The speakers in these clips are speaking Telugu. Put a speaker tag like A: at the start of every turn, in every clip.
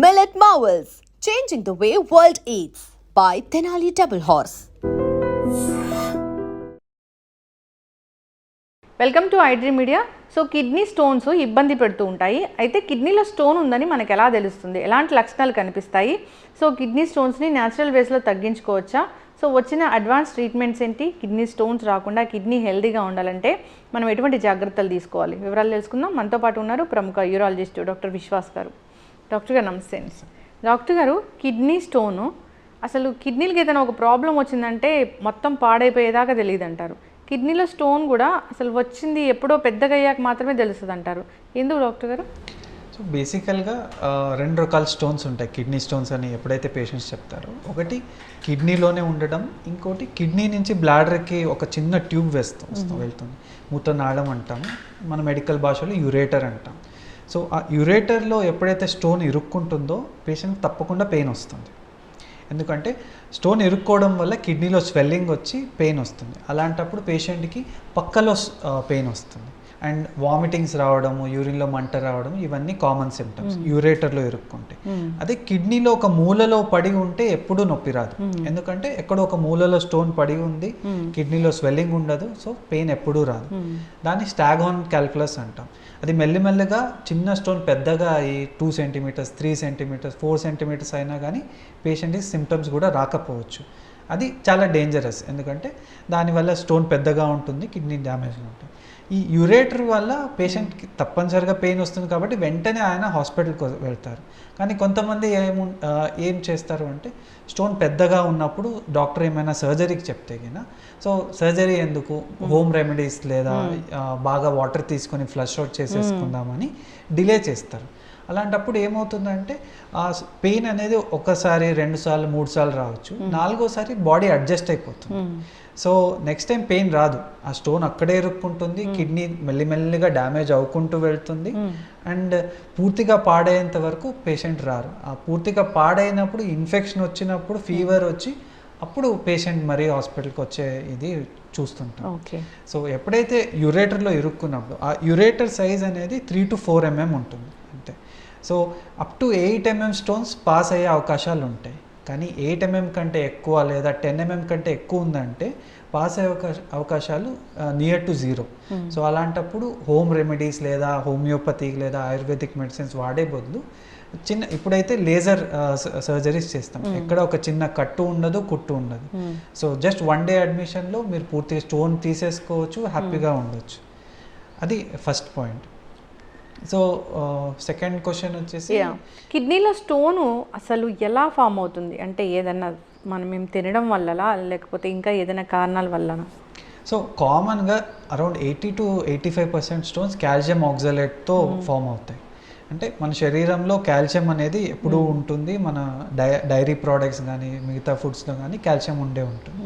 A: Millet Marvels, changing the way world eats by Tenali Double Horse.
B: Welcome to iDream Media so kidney stones ఇబ్బంది పెడుతూ ఉంటాయి. అయితే కిడ్నీలో స్టోన్ ఉందని మనకు ఎలా తెలుస్తుంది? ఎలాంటి లక్షణాలు కనిపిస్తాయి? సో కిడ్నీ స్టోన్స్ని న్యాచురల్ వేస్లో తగ్గించుకోవచ్చా? సో వచ్చిన అడ్వాన్స్ ట్రీట్మెంట్స్ ఏంటి? కిడ్నీ స్టోన్స్ రాకుండా కిడ్నీ హెల్దీగా ఉండాలంటే మనం ఎటువంటి జాగ్రత్తలు తీసుకోవాలి? వివరాలు తెలుసుకుందాం. మనతో పాటు ఉన్నారు ప్రముఖ యూరాలజిస్ట్ డాక్టర్ విశ్వాస్ గారు. డాక్టర్ గారు నమస్తే అండి. డాక్టర్ గారు కిడ్నీ స్టోను అసలు కిడ్నీలకి ఏదైనా ఒక ప్రాబ్లం వచ్చిందంటే మొత్తం పాడైపోయేదాకా తెలియదు అంటారు కిడ్నీలో స్టోన్ కూడా అసలు వచ్చింది ఎప్పుడో పెద్దగా అయ్యాక మాత్రమే తెలుస్తుంది అంటారు ఎందుకు డాక్టర్ గారు?
C: సో బేసికల్గా రెండు రకాల స్టోన్స్ ఉంటాయి కిడ్నీ స్టోన్స్ అని ఎప్పుడైతే పేషెంట్స్ చెప్తారో ఒకటి కిడ్నీలోనే ఉండడం ఇంకోటి కిడ్నీ నుంచి బ్లాడర్కి ఒక చిన్న ట్యూబ్ వేస్తూ వస్తూ వెళ్తుంది. మూత్రనాళం అంటాము మన మెడికల్ భాషలో యురేటర్ అంటాం సో ఆ యురేటర్లో ఎప్పుడైతే స్టోన్ ఇరుక్కుంటుందో పేషెంట్ తప్పకుండా పెయిన్ వస్తుంది. ఎందుకంటే స్టోన్ ఇరుక్కోవడం వల్ల కిడ్నీలో స్వెల్లింగ్ వచ్చి పెయిన్ వస్తుంది. అలాంటప్పుడు పేషెంట్కి పక్కలో పెయిన్ వస్తుంది. అండ్ వామిటింగ్స్ రావడము యూరిన్లో మంట రావడం ఇవన్నీ కామన్ సిమ్టమ్స్ యూరేటర్లో ఇరుక్కుంటే అదే కిడ్నీలో ఒక మూలలో పడి ఉంటే ఎప్పుడూ నొప్పి రాదు. ఎందుకంటే ఎక్కడో ఒక మూలలో స్టోన్ పడి ఉంది కిడ్నీలో స్వెల్లింగ్ ఉండదు సో పెయిన్ ఎప్పుడూ రాదు. దాన్ని స్టాగ్హాన్ క్యాల్కులస్ అంటాం. అది మెల్లిమెల్లిగా చిన్న స్టోన్ పెద్దగా అయ్యి two centimetres three centimetres four centimetres అయినా కానీ పేషెంట్కి సిమ్టమ్స్ కూడా రాకపోవచ్చు. అది చాలా డేంజరస్. ఎందుకంటే దానివల్ల స్టోన్ పెద్దగా ఉంటుంది కిడ్నీ డ్యామేజ్ ఉంటుంది. ఈ యురేటర్ వల్ల పేషెంట్కి తప్పనిసరిగా పెయిన్ వస్తుంది కాబట్టి వెంటనే ఆయన హాస్పిటల్కి వెళ్తారు. కానీ కొంతమంది ఏము ఏం చేస్తారు అంటే స్టోన్ పెద్దగా ఉన్నప్పుడు డాక్టర్ ఏమైనా సర్జరీకి చెప్తే గిన సో సర్జరీ ఎందుకు? హోమ్ రెమెడీస్ లేదా బాగా వాటర్ తీసుకొని ఫ్లష్ అవుట్ చేసేసుకుందామని డిలే చేస్తారు. అలాంటప్పుడు ఏమవుతుందంటే ఆ పెయిన్ అనేది ఒక్కసారి రెండు సార్లు మూడు సార్లు రావచ్చు. నాలుగోసారి బాడీ అడ్జస్ట్ అయిపోతుంది. సో నెక్స్ట్ టైం పెయిన్ రాదు. ఆ స్టోన్ అక్కడే ఇరుక్కుంటుంది కిడ్నీ మెల్లిమెల్లిగా డ్యామేజ్ అవ్వుకుంటూ వెళ్తుంది. అండ్ పూర్తిగా పాడయ్యేంత వరకు పేషెంట్ రారు. ఆ పూర్తిగా పాడైనప్పుడు ఇన్ఫెక్షన్ వచ్చినప్పుడు ఫీవర్ వచ్చి అప్పుడు పేషెంట్ మరీ హాస్పిటల్కి వచ్చే ఇది చూస్తుంటాం.
B: ఓకే.
C: సో ఎప్పుడైతే యురేటర్లో ఇరుక్కున్నప్పుడు ఆ యురేటర్ సైజ్ అనేది త్రీ టు ఫోర్ ఎంఎం ఉంటుంది. So up to eight mm stones pass అయ్యే అవకాశాలు ఉంటాయి. కానీ ఎయిట్ ఎంఎం కంటే ఎక్కువ లేదా టెన్ ఎంఎం కంటే ఎక్కువ ఉందంటే పాస్ అయ్యే అవకాశ అవకాశాలు నియర్ టు జీరో సో అలాంటప్పుడు హోమ్ రెమెడీస్ లేదా హోమియోపతి లేదా ఆయుర్వేదిక్ మెడిసిన్స్ వాడే బదులు చిన్న ఇప్పుడైతే లేజర్ సర్జరీస్ చేస్తాం. ఎక్కడ ఒక చిన్న కట్టు ఉండదు కుట్టు ఉండదు. సో జస్ట్ వన్ డే అడ్మిషన్లో మీరు పూర్తిగా స్టోన్ తీసేసుకోవచ్చు హ్యాపీగా ఉండొచ్చు. అది first point so second question వచ్చేసి
B: కిడ్నీలో స్టోను అసలు ఎలా ఫామ్ అవుతుంది? అంటే ఏదన్నా మనం మేము తినడం వల్లలా లేకపోతే ఇంకా ఏదైనా కారణాల వల్లనా?
C: సో కామన్గా around eighty to eighty five percent stones calcium ఆక్సలేట్తో form అవుతాయి. అంటే మన శరీరంలో కాల్షియం అనేది ఎప్పుడూ ఉంటుంది. మన డై డైరీ ప్రోడక్ట్స్ కానీ మిగతా ఫుడ్స్లో కానీ కాల్షియం ఉండే ఉంటుంది.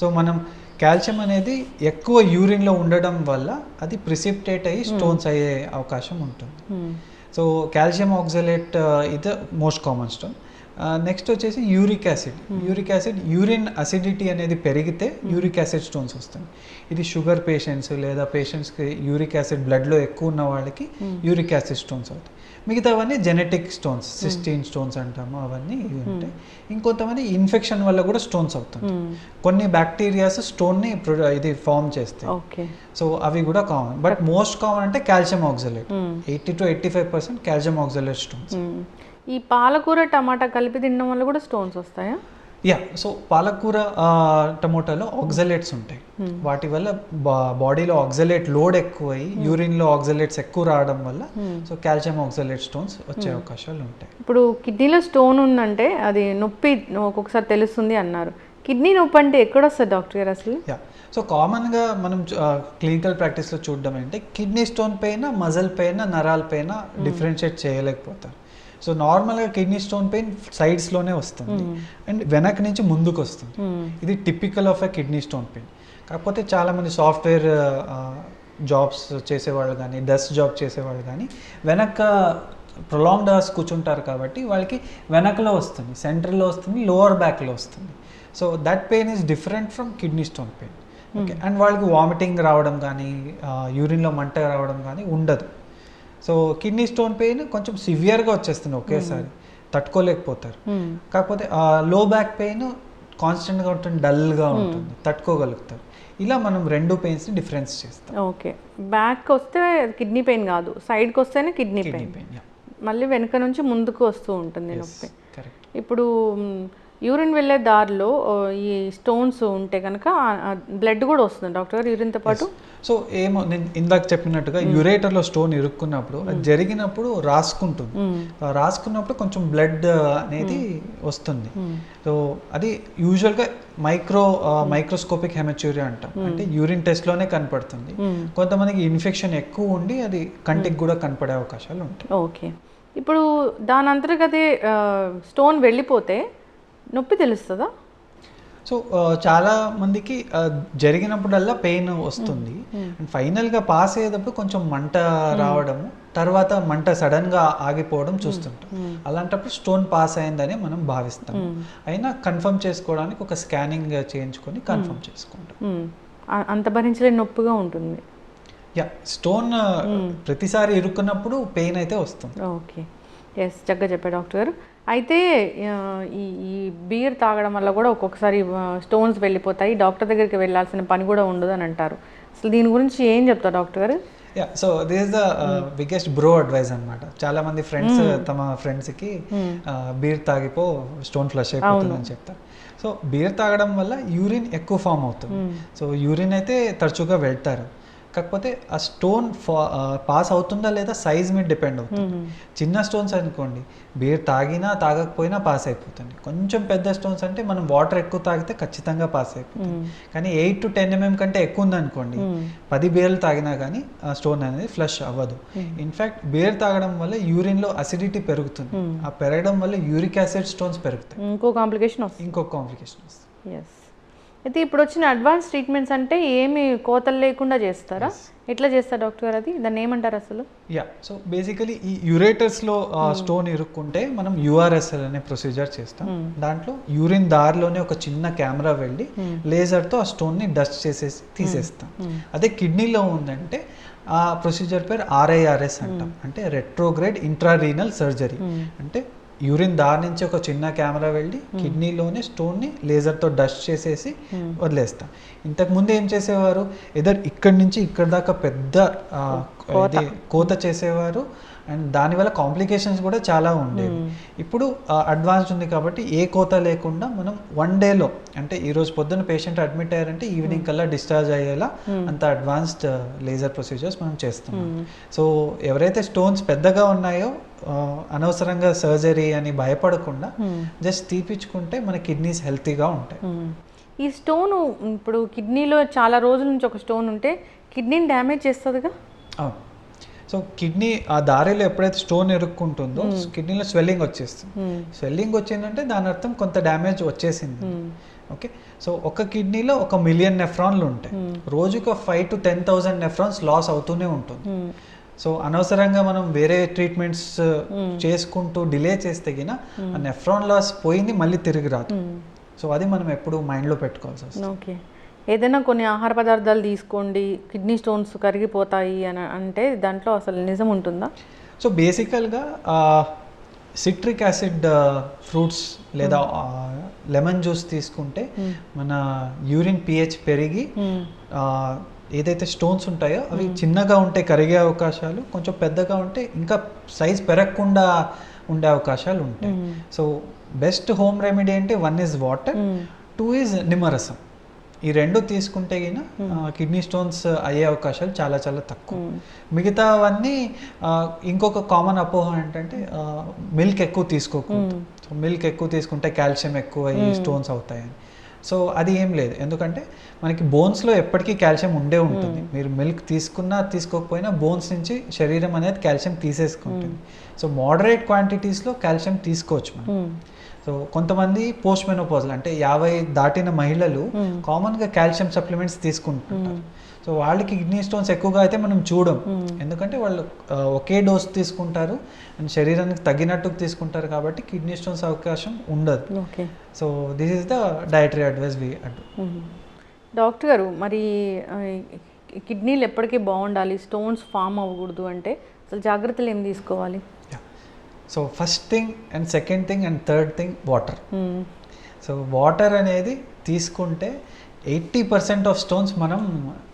C: సో మనం కాల్షియం అనేది ఎక్కువ యూరిన్లో ఉండడం వల్ల అది ప్రిసిప్టేట్ అయ్యి స్టోన్స్ అయ్యే అవకాశం ఉంటుంది. సో కాల్షియం ఆక్సలేట్ ఇది మోస్ట్ కామన్ స్టోన్ నెక్స్ట్ వచ్చేసి uric acid. Uric acid urine acidity అనేది పెరిగితే యూరిక్ యాసిడ్ స్టోన్స్ వస్తాయి. ఇది షుగర్ పేషెంట్స్ లేదా పేషెంట్స్కి యూరిక్ యాసిడ్ బ్లడ్లో ఎక్కువ ఉన్న వాళ్ళకి యూరిక్ యాసిడ్ స్టోన్స్ అవుతాయి. మిగతావన్నీ జెనెటిక్ స్టోన్స్ సిస్టీన్ స్టోన్స్ అంటాము అవన్నీ ఇవి ఉంటాయి. ఇంకొంతమంది ఇన్ఫెక్షన్ వల్ల కూడా స్టోన్స్ అవుతుంది కొన్ని బ్యాక్టీరియాస్ స్టోన్ని ఇది ఫామ్ చేస్తాయి.
B: ఓకే
C: సో అవి కూడా కామన్ బట్ మోస్ట్ కామన్ అంటే calcium oxalate eighty to eighty five percent calcium oxalate stones
B: ఈ పాలకూర టమాటా కలిపి తినడం వల్ల కూడా స్టోన్స్ వస్తాయా?
C: యా సో పాలకూర టమోటాలో ఆక్సలేట్స్ ఉంటాయి. వాటి వల్ల బా- బాడీలో ఆక్సలేట్ లోడ్ ఎక్కువ అయ్యి యూరిన్లో ఆక్సలేట్స్ ఎక్కువ రావడం వల్ల సో కాల్షియం ఆక్సలేట్ స్టోన్స్ వచ్చే అవకాశాలు ఉంటాయి.
B: ఇప్పుడు కిడ్నీలో స్టోన్ ఉందంటే అది నొప్పి ఒక్కొక్కసారి తెలుస్తుంది అన్నారు. కిడ్నీ నొప్పి అంటే ఎక్కడ వస్తుంది డాక్టర్ గారు అసలు?
C: యా సో కామన్గా మనం క్లినికల్ ప్రాక్టీస్లో చూడడం ఏంటంటే కిడ్నీ స్టోన్ పైన మజల్ పైన నరాల పైన డిఫరెన్షియేట్ చేయలేకపోతారు. సో నార్మల్గా కిడ్నీ స్టోన్ పెయిన్ సైడ్స్లోనే వస్తుంది. అండ్ వెనక నుంచి ముందుకు వస్తుంది. ఇది typical of a kidney stone pain కాకపోతే చాలామంది సాఫ్ట్వేర్ జాబ్స్ చేసేవాళ్ళు కానీ డెస్క్ జాబ్ చేసేవాళ్ళు కానీ వెనక ప్రొలాంగ్డ్ అవర్స్ కూర్చుంటారు కాబట్టి వాళ్ళకి వెనకలో వస్తుంది సెంటర్లో వస్తుంది లోవర్ బ్యాక్లో వస్తుంది. So that pain is different from kidney stone pain okay and వాళ్ళకి వామిటింగ్ రావడం కానీ యూరిన్లో మంట రావడం కానీ ఉండదు. సో కిడ్నీ స్టోన్ పెయిన్ కొంచెం సివియర్గా వచ్చేస్తుంది ఒకేసారి. తట్టుకోలేకపోతారు. కాకపోతే ఆ లో బ్యాక్ పెయిన్ కాన్స్టెంట్గా ఉంటుంది డల్గా ఉంటుంది. తట్టుకోగలుగుతారు. ఇలా మనం రెండు పెయిన్స్ని డిఫరెన్స్ చేస్తాం.
B: ఓకే బ్యాక్ వస్తే కిడ్నీ పెయిన్ కాదు. సైడ్కి వస్తేనే కిడ్నీ పెయిన్ మళ్ళీ వెనక నుంచి ముందుకు వస్తూ ఉంటుంది నొప్పి. ఇప్పుడు యూరిన్ వెళ్ళే దారిలో ఈ స్టోన్స్ ఉంటే కనుక బ్లడ్ కూడా వస్తుంది డాక్టర్ గారు యూరిన్తో పాటు.
C: సో ఏమో నేను ఇందాక చెప్పినట్టుగా యురేటర్లో స్టోన్ ఇరుక్కున్నప్పుడు అది జరిగినప్పుడు రాసుకుంటుంది. ఆ రాసుకున్నప్పుడు కొంచెం బ్లడ్ అనేది వస్తుంది. సో అది యూజువల్గా మైక్రో మైక్రోస్కోపిక్ హెమచ్యూరియా అంటాం. అంటే యూరిన్ టెస్ట్లోనే కనపడుతుంది. కొంతమందికి ఇన్ఫెక్షన్ ఎక్కువ ఉండి అది కంటికి కూడా కనపడే అవకాశాలు ఉంటాయి.
B: ఓకే. ఇప్పుడు దాని అంతర్గతే స్టోన్ వెళ్ళిపోతే నొప్పి తెలుస్తుందా?
C: సో ఆ, చాలా మందికి ఆ, జరిగినప్పుడల్లా పెయిన్ వస్తుంది. అండ్ ఫైనల్గా పాస్ అయ్యేటప్పుడు కొంచెం మంట రావడము తర్వాత మంట సడన్గా ఆగిపోవడం చూస్తుంటాం. అలాంటప్పుడు స్టోన్ పాస్ అయిందని మనం భావిస్తాం. అయినా కన్ఫర్మ్ చేసుకోవడానికి ఒక స్కానింగ్ చేయించుకొని కన్ఫర్మ్ చేసుకుంటాం.
B: అంత భరించలేని నొప్పిగా ఉంటుంది.
C: యా స్టోన్ ప్రతిసారి ఇరుక్కున్నప్పుడు పెయిన్ అయితే వస్తుంది.
B: ఓకే ఎస్ చక్కగా చెప్పారు డాక్టర్. గారు అయితే ఈ ఈ బీర్ తాగడం వల్ల కూడా ఒక్కొక్కసారి స్టోన్స్ వెళ్ళిపోతాయి. డాక్టర్ దగ్గరికి వెళ్ళాల్సిన పని కూడా ఉండదు అని అంటారు. అసలు దీని గురించి ఏం చెప్తారు doctor? Garu
C: yeah so this the biggest bro advice అనమాట చాలా మంది ఫ్రెండ్స్ తమ ఫ్రెండ్స్కి బీర్ తాగిపో స్టోన్ ఫ్లష్ అయిపోతుంది అని చెప్తారు. సో బీర్ తాగడం వల్ల యూరిన్ ఎక్కువ ఫామ్ అవుతుంది. సో యూరిన్ అయితే తరచుగా వెళ్తారు. కాకపోతే ఆ స్టోన్ పాస్ అవుతుందా లేదా సైజ్ మీద డిపెండ్ అవుతుంది. చిన్న స్టోన్స్ అనుకోండి బీర్ తాగినా తాగకపోయినా పాస్ అయిపోతుంది. కొంచెం పెద్ద స్టోన్స్ అంటే మనం వాటర్ ఎక్కువ తాగితే ఖచ్చితంగా పాస్ అయిపోతుంది. కానీ ఎయిట్ టు టెన్ ఎంఎం కంటే ఎక్కువ ఉందనుకోండి పది బీర్లు తాగినా కానీ ఆ స్టోన్ అనేది ఫ్లష్ అవ్వదు. ఇన్ఫాక్ట్ బీర్ తాగడం వల్ల యూరిన్లో అసిడిటీ పెరుగుతుంది. ఆ పెరగడం వల్ల యూరిక్ యాసిడ్ స్టోన్స్ పెరుగుతాయి.
B: ఇంకో కాంప్లికేషన్ వస్తుంది.
C: ఇంకొక కాంప్లికేషన్ వస్తుంది.
B: ఎస్ అయితే ఇప్పుడు వచ్చిన అడ్వాన్స్ ట్రీట్మెంట్స్ అంటే ఏమి కోతలు లేకుండా చేస్తారా? ఎట్లా చేస్తారు డాక్టర్ గారు అది? దాన్ని ఏమంటారు అసలు?
C: యా సో బేసికలీ ఈ యురేటర్స్లో స్టోన్ ఇరుక్కుంటే మనం యుఆర్ఎస్ఎల్ అనే ప్రొసీజర్ చేస్తాం. దాంట్లో యూరిన్ దారిలోనే ఒక చిన్న కెమెరా వెళ్ళి లేజర్తో ఆ స్టోన్ని డస్ట్ చేసేసి తీసేస్తాం. అదే కిడ్నీలో ఉందంటే ఆ ప్రొసీజర్ పేరు ఆర్ఐఆర్ఎస్ అంటాం. అంటే రెట్రోగ్రేడ్ ఇంట్రారీనల్ సర్జరీ అంటే యూరిన్ దారి నుంచి ఒక చిన్న కెమెరా వెళ్ళి కిడ్నీలోనే స్టోన్ని లేజర్తో డస్ట్ చేసేసి వదిలేస్తాం. ఇంతకు ముందు ఏం చేసేవారు? ఎదర్ ఇక్కడి నుంచి ఇక్కడ దాకా పెద్ద కోత చేసేవారు. అండ్ దానివల్ల కాంప్లికేషన్స్ కూడా చాలా ఉండేవి. ఇప్పుడు అడ్వాన్స్ ఉంది కాబట్టి ఏ కోత లేకుండా మనం వన్ డేలో అంటే ఈ రోజు పొద్దున్న పేషెంట్ అడ్మిట్ అయ్యారంటే ఈవినింగ్ కల్లా డిశ్చార్జ్ అయ్యేలా అంత అడ్వాన్స్డ్ లేజర్ ప్రొసీజర్స్ మనం చేస్తున్నాం. సో ఎవరైతే స్టోన్స్ పెద్దగా ఉన్నాయో అనవసరంగా సర్జరీ అని భయపడకుండా జస్ట్ తీపించుకుంటే మన కిడ్నీస్ హెల్తీగా ఉంటాయి.
B: ఈ స్టోన్ ఇప్పుడు కిడ్నీలో చాలా రోజుల నుంచి ఒక స్టోన్ ఉంటే కిడ్నీని డ్యామేజ్ చేస్తుందిగా?
C: అవును. సో కిడ్నీ ఆ దారిలో ఎప్పుడైతే స్టోన్ ఎరుక్కుంటుందో కిడ్నీలో స్వెల్లింగ్ వచ్చేస్తుంది. స్వెల్లింగ్ వచ్చిందంటే దాని అర్థం కొంత డ్యామేజ్ వచ్చేసింది. ఓకే? సో ఒక కిడ్నీలో ఒక మిలియన్ నెఫ్రాన్లు ఉంటాయి. రోజుకు five to ten thousand nephrons loss అవుతూనే ఉంటుంది. సో అనవసరంగా మనం వేరే ట్రీట్మెంట్స్ చేసుకుంటూ డిలే చేస్తే గిన ఆ నెఫ్రాన్ లాస్ పోయింది మళ్ళీ తిరిగి రాదు. సో అది మనం ఎప్పుడు మైండ్లో పెట్టుకోవాల్సి వస్తుంది.
B: ఓకే ఏదైనా కొన్ని ఆహార పదార్థాలు తీసుకోండి కిడ్నీ స్టోన్స్ కరిగిపోతాయి అని అంటే దాంట్లో అసలు నిజం ఉంటుందా?
C: సో బేసికల్గా సిట్రిక్ యాసిడ్ ఫ్రూట్స్ లేదా లెమన్ జ్యూస్ తీసుకుంటే మన యూరిన్ పిహెచ్ పెరిగి ఏదైతే స్టోన్స్ ఉంటాయో అవి చిన్నగా ఉంటే కరిగే అవకాశాలు కొంచెం పెద్దగా ఉంటే ఇంకా సైజ్ పెరగకుండా ఉండే అవకాశాలు ఉంటాయి. సో బెస్ట్ హోమ్ రెమెడీ అంటే one is water two is నిమ్మరసం. ఈ రెండు తీసుకుంటే గిన కిడ్నీ స్టోన్స్ అయ్యే అవకాశాలు చాలా చాలా తక్కువ. మిగతావన్నీ ఆ, ఇంకొక కామన్ అపోహ ఏంటంటే మిల్క్ ఎక్కువ తీసుకోకూడదు. సో మిల్క్ ఎక్కువ తీసుకుంటే కాల్షియం ఎక్కువ అయ్యి స్టోన్స్ అవుతాయని. సో అది ఏం లేదు. ఎందుకంటే మనకి బోన్స్లో ఎప్పటికీ కాల్షియం ఉండే ఉంటుంది. మీరు మిల్క్ తీసుకున్నా తీసుకోకపోయినా బోన్స్ నుంచి శరీరం అనేది కాల్షియం తీసేసుకుంటుంది. సో మోడరేట్ క్వాంటిటీస్లో కాల్షియం తీసుకోవచ్చు మనం. సో కొంతమంది పోస్ట్ మెనోపాజల్ అంటే యాభై దాటిన మహిళలు కామన్గా కాల్షియం సప్లిమెంట్స్ తీసుకుంటుంటారు. సో వాళ్ళకి కిడ్నీ స్టోన్స్ ఎక్కువగా అయితే మనం చూడం. ఎందుకంటే వాళ్ళు ఒకే డోస్ తీసుకుంటారు అండ్ శరీరానికి తగినట్టు తీసుకుంటారు కాబట్టి కిడ్నీ స్టోన్స్ అవకాశం ఉండదు.
B: Okay
C: so this is the dietary advice we had
B: doctor garu మరి కిడ్నీలు ఎప్పటికీ బాగుండాలి స్టోన్స్ ఫామ్ అవ్వకూడదు అంటే అసలు జాగ్రత్తలు ఏం తీసుకోవాలి?
C: So first thing and second thing and third thing water so water అనేది తీసుకుంటే ఎయిటీ పర్సెంట్ ఆఫ్ స్టోన్స్ మనం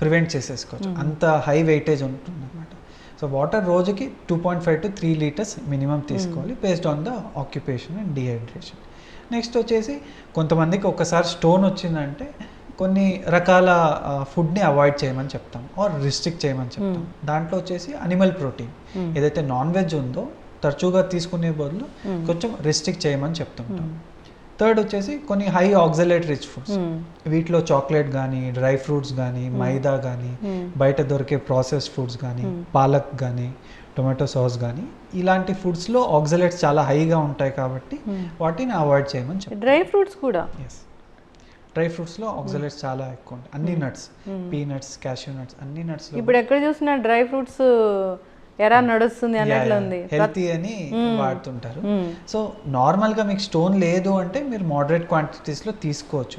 C: ప్రివెంట్ చేసేసుకోవచ్చు. అంత హై వెయిటేజ్ ఉంటుంది అనమాట సో వాటర్ రోజుకి two point five to three litres minimum తీసుకోవాలి based on the occupation and dehydration next వచ్చేసి కొంతమందికి ఒకసారి స్టోన్ వచ్చిందంటే కొన్ని రకాల ఫుడ్ని అవాయిడ్ చేయమని చెప్తాం ఆర్ రిస్ట్రిక్ట్ చేయమని చెప్తాం. దాంట్లో వచ్చేసి అనిమల్ ప్రోటీన్ ఏదైతే నాన్ వెజ్ ఉందో తరచుగా తీసుకునే బదులు కొంచెం రిస్ట్రిక్ట్ చేయమని చెప్తుంటాం. థర్డ్ వచ్చేసి కొన్ని హై ఆక్సలేట్ రిచ్ ఫుడ్స్ వీటిలో చాక్లెట్ కానీ డ్రై ఫ్రూట్స్ కానీ మైదా కానీ బయట దొరికే ప్రాసెస్డ్ ఫుడ్స్ కానీ పాలక్ కానీ టొమాటో సాస్ కానీ ఇలాంటి ఫుడ్స్లో ఆక్సలేట్స్ చాలా హైగా ఉంటాయి కాబట్టి వాటిని అవాయిడ్ చేయమని చెప్తాం.
B: డ్రై ఫ్రూట్స్ కూడా?
C: ఎస్ డ్రై ఫ్రూట్స్లో ఆక్సలేట్స్ చాలా ఎక్కువ ఉంటాయి. అన్ని నట్స్ పీనట్స్ క్యాష్యూ నట్స్ అన్ని నట్స్
B: ఇప్పుడు ఎక్కడ చూసినా డ్రై ఫ్రూట్స్ ఎరా నడుస్తుంది అన్నట్లు ఉంది.
C: హెల్తీ అని వాడుతుంటారు. సో నార్మల్గా మీకు స్టోన్ లేదు అంటే మీరు మోడరేట్ క్వాంటిటీస్లో తీసుకోవచ్చు.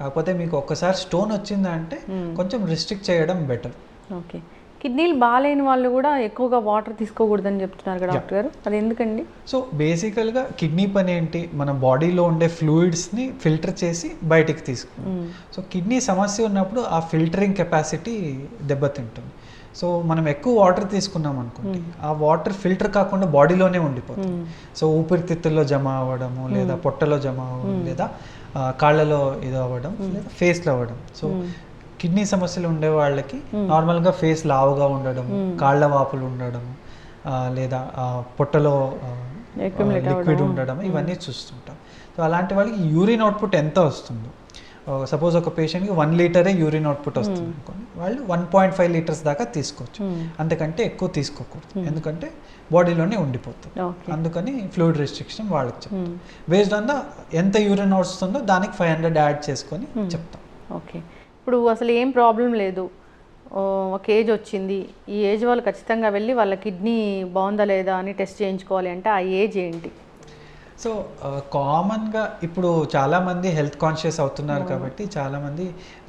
C: కాకపోతే మీకు ఒక్కసారి స్టోన్ వచ్చిందంటే కొంచెం రిస్ట్రిక్ట్ చేయడం బెటర్
B: ఓకే. కిడ్నీలు బాగాలేని వాళ్ళు కూడా ఎక్కువగా వాటర్ తీసుకోకూడదని చెప్తున్నారు కదా డాక్టర్ గారు. అది ఎందుకండి?
C: సో బేసికల్గా కిడ్నీ పని ఏంటి? మన బాడీలో ఉండే ఫ్లూయిడ్స్ని ఫిల్టర్ చేసి బయటికి తీసుకుంటాం. సో కిడ్నీ సమస్య ఉన్నప్పుడు ఆ ఫిల్టరింగ్ కెపాసిటీ దెబ్బతింటుంది. సో మనం ఎక్కువ వాటర్ తీసుకున్నాం అనుకోండి ఆ వాటర్ ఫిల్టర్ కాకుండా బాడీలోనే ఉండిపోతుంది. సో ఊపిరితిత్తుల్లో జమ అవ్వడము లేదా పొట్టలో జమ అవ్వడం లేదా కాళ్ళలో ఇది అవ్వడం లేదా ఫేస్లో అవ్వడం. సో కిడ్నీ సమస్యలు ఉండే వాళ్ళకి నార్మల్గా ఫేస్ లావుగా ఉండడం కాళ్ళ వాపులు ఉండడం లేదా పొట్టలో లిక్విడ్ ఉండడం ఇవన్నీ చూస్తుంటాం. సో అలాంటి వాళ్ళకి యూరిన్ అవుట్పుట్ ఎంత వస్తుందో సపోజ్ ఒక పేషెంట్కి వన్ లీటరే యూరిన్ అవుట్పుట్ వస్తుంది అనుకోండి. వాళ్ళు వన్ పాయింట్ ఫైవ్ లీటర్స్ దాకా తీసుకోవచ్చు. అంతకంటే ఎక్కువ తీసుకోకూడదు. ఎందుకంటే బాడీలోనే ఉండిపోతుంది. అందుకని ఫ్లూయిడ్ రెస్ట్రిక్షన్ వాళ్ళకి చెప్తాం. బేస్డ్ ఆన్ ద ఎంత యూరిన్ వస్తుందో దానికి ఫైవ్ హండ్రెడ్ యాడ్ చేసుకొని చెప్తాం.
B: ఓకే ఇప్పుడు అసలు ఏం ప్రాబ్లం లేదు. ఒక ఏజ్ వచ్చింది. ఈ ఏజ్ వాళ్ళు ఖచ్చితంగా వెళ్ళి వాళ్ళ కిడ్నీ బాగుందా లేదా అని టెస్ట్ చేయించుకోవాలి అంటే ఆ ఏజ్ ఏంటి?
C: సో కామన్గా ఇప్పుడు చాలామంది హెల్త్ కాన్షియస్ అవుతున్నారు కాబట్టి చాలామంది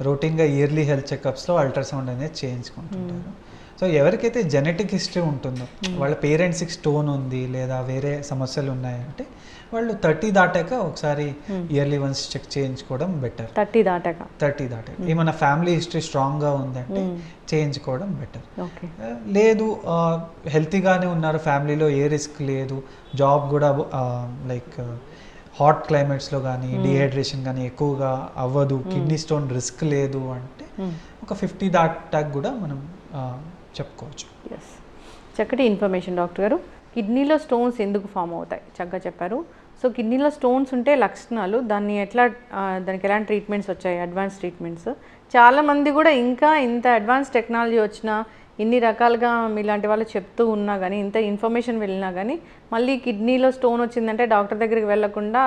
C: రొటీన్గా ఇయర్లీ హెల్త్ చెకప్స్లో అల్ట్రాసౌండ్ అనేది చేయించుకుంటుంటారు. సో ఎవరికైతే జెనెటిక్ హిస్టరీ ఉంటుందో వాళ్ళ పేరెంట్స్కి స్టోన్ ఉంది లేదా వేరే సమస్యలు ఉన్నాయంటే వాళ్ళు థర్టీ దాటాక ఒకసారి ఇయర్లీ వన్స్ చెక్ చేయించుకోవడం బెటర్
B: థర్టీ దాటాక.
C: థర్టీ దాటాక. ఏమైనా ఫ్యామిలీ హిస్టరీ స్ట్రాంగ్గా ఉందంటే చేయించుకోవడం బెటర్ లేదు హెల్తీగానే ఉన్నారు ఫ్యామిలీలో ఏ రిస్క్ లేదు జాబ్ కూడా లైక్ హాట్ క్లైమేట్స్లో కానీ డిహైడ్రేషన్ కానీ ఎక్కువగా అవ్వదు కిడ్నీ స్టోన్ రిస్క్ లేదు అంటే ఒక ఫిఫ్టీ దాటాక కూడా మనం చెప్పుకోవచ్చు.
B: ఎస్ చక్కటి ఇన్ఫర్మేషన్ డాక్టర్ గారు. కిడ్నీలో స్టోన్స్ ఎందుకు ఫామ్ అవుతాయి? చక్కగా చెప్పారు. సో కిడ్నీలో స్టోన్స్ ఉంటే లక్షణాలు దాన్ని ఎట్లా దానికి ఎలాంటి ట్రీట్మెంట్స్ వచ్చాయి? అడ్వాన్స్ ట్రీట్మెంట్స్ చాలామంది కూడా ఇంకా ఇంత అడ్వాన్స్ టెక్నాలజీ వచ్చినా ఇన్ని రకాలుగా మీలాంటి వాళ్ళు చెప్తూ ఉన్నా కానీ ఇంత ఇన్ఫర్మేషన్ వెళ్ళినా కానీ మళ్ళీ కిడ్నీలో స్టోన్ వచ్చిందంటే డాక్టర్ దగ్గరికి వెళ్ళకుండా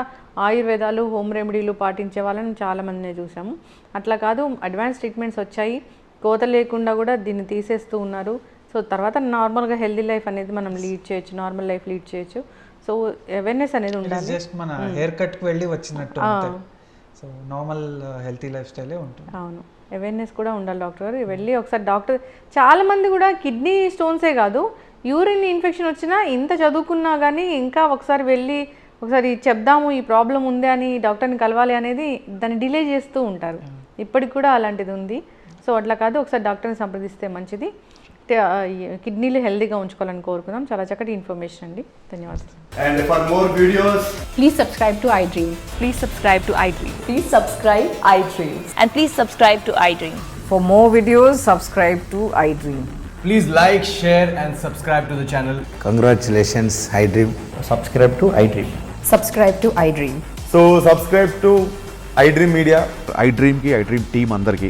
B: ఆయుర్వేదాలు హోమ్ రెమెడీలు పాటించే వాళ్ళని చాలామందిని చూసాము. అట్లా కాదు అడ్వాన్స్ ట్రీట్మెంట్స్ వచ్చాయి. కోత లేకుండా కూడా దీన్ని తీసేస్తూ ఉన్నారు. సో తర్వాత నార్మల్గా హెల్దీ లైఫ్ అనేది మనం లీడ్ చేయొచ్చు నార్మల్ లైఫ్ లీడ్ చేయొచ్చు. సో అవేర్నెస్ అనేది ఉండాలి.
C: జస్ట్ మన హెయిర్ కట్కి వెళ్ళి వచ్చినట్టు సో నార్మల్ హెల్తీ లైఫ్ స్టైలే ఉంటుంది.
B: అవును. అవేర్నెస్ కూడా ఉండాలి డాక్టర్ గారు. వెళ్ళి ఒకసారి డాక్టర్ చాలా మంది కూడా కిడ్నీ స్టోన్సే కాదు యూరిన్ ఇన్ఫెక్షన్ వచ్చినా ఇంత చదువుకున్నా కానీ ఇంకా ఒకసారి వెళ్ళి ఒకసారి చెప్దాము ఈ ప్రాబ్లం ఉంది అని డాక్టర్ని కలవాలి అనేది దాన్ని డిలే చేస్తూ ఉంటారు. ఇప్పటికి కూడా అలాంటిది ఉంది. సో అట్లా కాదు ఒకసారి డాక్టర్ని సంప్రదిస్తే మంచిది కిడ్నీలు హెల్దీగా ఉంచుకోవాలని కోరుకుందాం చాలా చక్కటి ఇన్ఫర్మేషన్ అండి ధన్యవాదాలు
D: And for more videos,
E: Please subscribe to iDream.
F: Please subscribe to iDream.
E: Please subscribe iDream.
F: And please subscribe to iDream.
G: For more videos, subscribe to iDream.
D: please like, share, and subscribe to the channel.
H: Congratulations, iDream.
I: subscribe to iDream.
E: Subscribe to iDream.
D: So, subscribe to iDream Media.
J: ఐ డ్రీమ్కి ఐ డ్రీమ్ టీమ్ అందరికీ